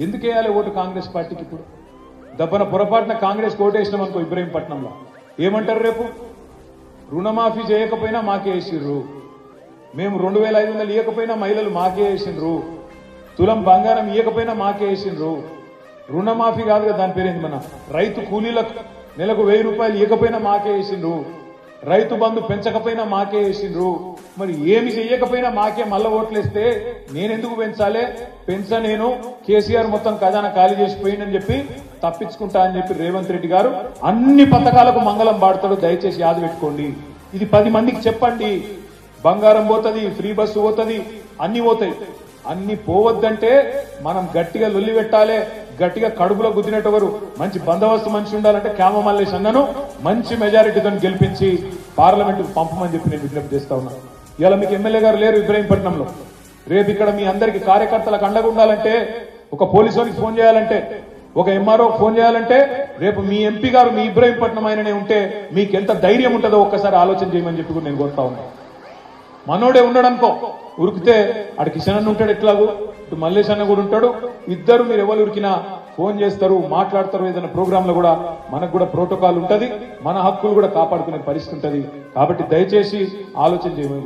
ఎందుకు వేయాలి ఓటు కాంగ్రెస్ పార్టీకి ఇప్పుడు? దబ్బన పొరపాటున కాంగ్రెస్ ఓటు వేసినాం అనుకో ఇబ్రహీంపట్నంలో. ఏమంటారు రేపు? రుణమాఫీ చేయకపోయినా మాకే వేసిర్రు. మేము రెండు వేల ఐదు వందలు ఇవ్వకపోయినా మహిళలు మాకే వేసిండ్రు తులం బంగారం ఇవ్వకపోయినా మాకే వేసిండ్రు రుణమాఫీ కాదుగా దాని పేరేంది మన? రైతు కూలీలకు నెలకు వెయ్యి రూపాయలు ఇవ్వకపోయినా మాకే వేసిండ్రు రైతు బంధు పెంచకపోయినా మాకే వేసిండ్రు. మరి ఏమి చెయ్యకపోయినా మాకే మల్ల ఓట్లేస్తే నేనెందుకు పెంచాలే? పెంచ నేను. కేసీఆర్ మొత్తం ఖజానా ఖాళీ చేసిపోయిందని చెప్పి తప్పించుకుంటా అని చెప్పి రేవంత్ రెడ్డి గారు అన్ని పథకాలకు మంగళం పాడతాడు. దయచేసి యాద పెట్టుకోండి. ఇది పది మందికి చెప్పండి. బంగారం పోతుంది ఫ్రీ బస్సు పోతుంది అన్ని పోతాయి. అన్ని పోవద్దంటే మనం గట్టిగా లొల్లి పెట్టాలి. గట్టిగా కడుపులో గుద్దినట్టు మంచి బందోబస్తు మనిషి ఉండాలంటే క్యామ మల్లేష్ అన్నను మంచి మెజారిటీతో గెలిపించి పార్లమెంటుకు పంపమని చెప్పి నేను విజ్ఞప్తి చేస్తా ఉన్నా. ఇలా మీకు ఎమ్మెల్యే గారు లేరు ఇబ్రహీంపట్నంలో. రేపు ఇక్కడ మీ అందరికి కార్యకర్తలకు అండగా ఉండాలంటే ఒక పోలీసునికి ఫోన్ చేయాలంటే ఒక ఎంఆర్ఓ ఫోన్ చేయాలంటే రేపు మీ ఎంపీ గారు మీ ఇబ్రహీంపట్నం ఆయననే ఉంటే మీకు ఎంత ధైర్యం ఉంటుందో ఒక్కసారి ఆలోచన చేయమని చెప్పి నేను కోరుతా ఉన్నా. మనోడే ఉన్నాడు ఉరికితే ఆడ కిషన్ అన్న ఉంటాడు ఎట్లాగూ? ఇటు మల్లేష్ అన్న కూడా ఉంటాడు. ఇద్దరు మీరు ఎవరు ఉరికినా ఫోన్ చేస్తారు మాట్లాడతారు ఏదైనా ప్రోగ్రామ్లో కూడా మనకు కూడా ప్రోటోకాల్ ఉంటది. మన హక్కులు కూడా కాపాడుకునే పరిస్థితి ఉంటది. కాబట్టి దయచేసి ఆలోచన చేయమని